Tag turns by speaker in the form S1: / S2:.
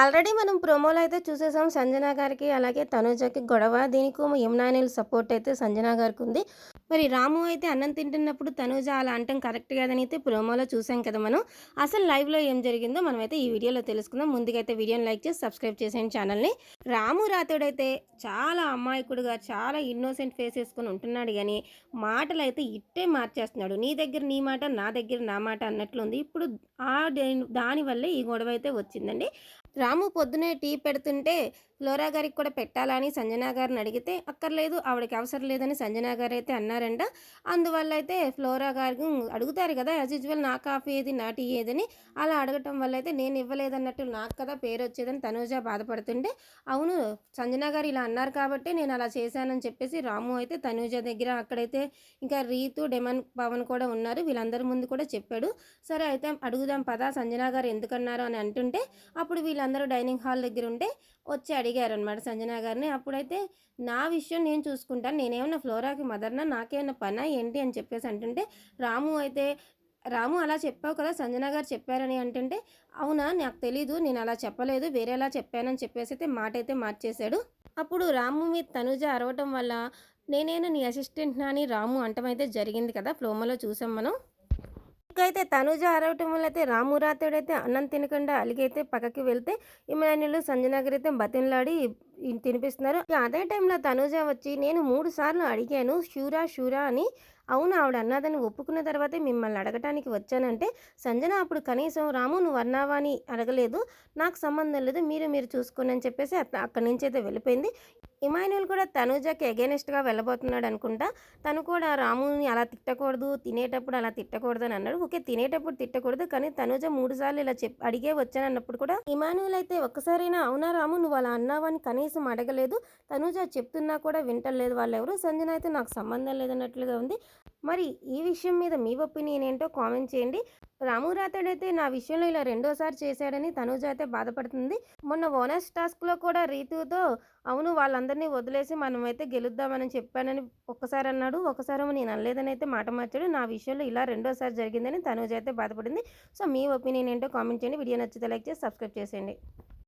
S1: Already మనం ప్రోమోలో అయితే చూసేసాం సంజన గారికి అలాగే తనుజకి గొడవ. దీనికి యమునానిల్ సపోర్ట్ అయితే సంజన గారికి ఉంది. మరి రాము అయితే అన్నం తింటున్నప్పుడు తనుజ అలా అంటాం కరెక్ట్ కాదని అయితే ప్రోమోలో చూసాం కదా మనం. అసలు లైవ్లో ఏం జరిగిందో మనమైతే ఈ వీడియోలో తెలుసుకుందాం. ముందుకైతే వీడియోని లైక్ చేసి సబ్స్క్రైబ్ చేసేయండి ఛానల్ని. రాము రాతోడైతే చాలా అమ్మాయికుడుగా చాలా ఇన్నోసెంట్ ఫేస్ వేసుకొని ఉంటున్నాడు కానీ మాటలు అయితే ఇట్టే మార్చేస్తున్నాడు. నీ దగ్గర నీ మాట నా దగ్గర నా మాట అన్నట్లుంది ఇప్పుడు ఆ దానివల్లే ఈ గొడవ అయితే వచ్చిందండి. రాము పొద్దునే టీ పెడుతుంటే ఫ్లోరా గారికి కూడా పెట్టాలని సంజనా గారిని అడిగితే అక్కర్లేదు ఆవిడకి అవసరం లేదని సంజనా గారు అయితే అన్నారంట. అందువల్ల అయితే ఫ్లోరా గారికి అడుగుతారు కదా యాజ్ యూజువల్ నా కాఫీ ఏది నా టీ ఏదని? అలా అడగటం వల్ల అయితే నేను ఇవ్వలేదన్నట్టు నాకు కదా పేరు వచ్చేదని తనూజ బాధపడుతుంటే అవును సంజనా గారు ఇలా అన్నారు కాబట్టి నేను అలా చేశానని చెప్పేసి రాము అయితే తనూజ దగ్గర అక్కడైతే ఇంకా రీతు డెమన్ పవన్ కూడా ఉన్నారు వీళ్ళందరి ముందు కూడా చెప్పాడు. సరే అయితే అడుగుదాం పదా సంజనా గారు ఎందుకన్నారు? అని అంటుంటే అప్పుడు వీళ్ళందరూ డైనింగ్ హాల్ దగ్గర ఉంటే వచ్చి అడిగారు అనమాట సంజనా గారిని. అప్పుడైతే నా విషయం నేను చూసుకుంటాను. నేనేమన్నా ఫ్లోరాకి మదర్నా? నాకేమన్నా పనా? ఏంటి? అని చెప్పేసి అంటుంటే రాము అయితే రాము అలా చెప్పావు కదా సంజన గారు చెప్పారని అంటుంటే అవునా? నాకు తెలీదు. నేను అలా చెప్పలేదు. వేరేలా చెప్పానని చెప్పేసి అయితే మాట అయితే మార్చేశాడు. అప్పుడు రాము మీద తనుజ అరవటం వల్ల నేనైనా నీ అసిస్టెంట్ అని రాము అంటమైతే జరిగింది కదా ప్లోమాలో చూసాం మనం. అయితే తనుజ అరవటం వల్ల అయితే రాము రాతోడైతే అన్నం తినకుండా అలిగైతే పక్కకి వెళ్తే ఇమాన్యులు సంజనగర్ అయితే బతిన్లాడి తినిపిస్తున్నారు. అదే టైంలో తనుజ వచ్చి నేను మూడు సార్లు అడిగాను షూరా షూరా అని. అవును ఆవిడ అన్నదని ఒప్పుకున్న తర్వాతే మిమ్మల్ని అడగటానికి వచ్చానంటే సంజన అప్పుడు కనీసం రాము నువ్వు అన్నావా అని అడగలేదు. నాకు సంబంధం లేదు మీరు మీరు చూసుకోండి అని చెప్పేసి అక్కడి నుంచి అయితే వెళ్ళిపోయింది. ఇమాన్యుల్ కూడా తనుజకి అగేనెస్ట్గా వెళ్ళబోతున్నాడు అనుకుంటా. తను కూడా రాముని అలా తిట్టకూడదు తినేటప్పుడు అలా తిట్టకూడదు అని అన్నాడు. ఓకే తినేటప్పుడు తిట్టకూడదు కానీ తనుజ మూడు సార్లు ఇలా చెప్ అడిగే వచ్చానన్నప్పుడు కూడా ఇమాన్యుల్ అయితే ఒక్కసారైనా అవునా రాము నువ్వు అలా అన్నావని కనీసం అడగలేదు. తనుజ చెప్తున్నా కూడా వింటలేదు వాళ్ళు ఎవరు సంజన అయితే నాకు సంబంధం లేదన్నట్లుగా ఉంది. మరి ఈ విషయం మీద మీ ఒపీనియన్ ఏంటో కామెంట్ చేయండి. రాము రాతడైతే నా విషయంలో ఇలా రెండోసారి చేశాడని తనుజ అయితే బాధపడుతుంది. మొన్న ఓనర్స్ టాస్క్లో కూడా రీతుతో అవును వాళ్ళందరినీ వదిలేసి మనమైతే గెలుద్దామని చెప్పానని ఒక్కసారి అన్నాడు. ఒకసారి నేను అనలేదని అయితే మాట మార్చాడు. నా విషయంలో ఇలా రెండోసారి జరిగిందని తనుజ అయితే బాధపడింది. సో మీ ఒపీనియన్ ఏంటో కామెంట్ చేయండి. వీడియో నచ్చితే లైక్ చేసి సబ్స్క్రైబ్ చేసేయండి.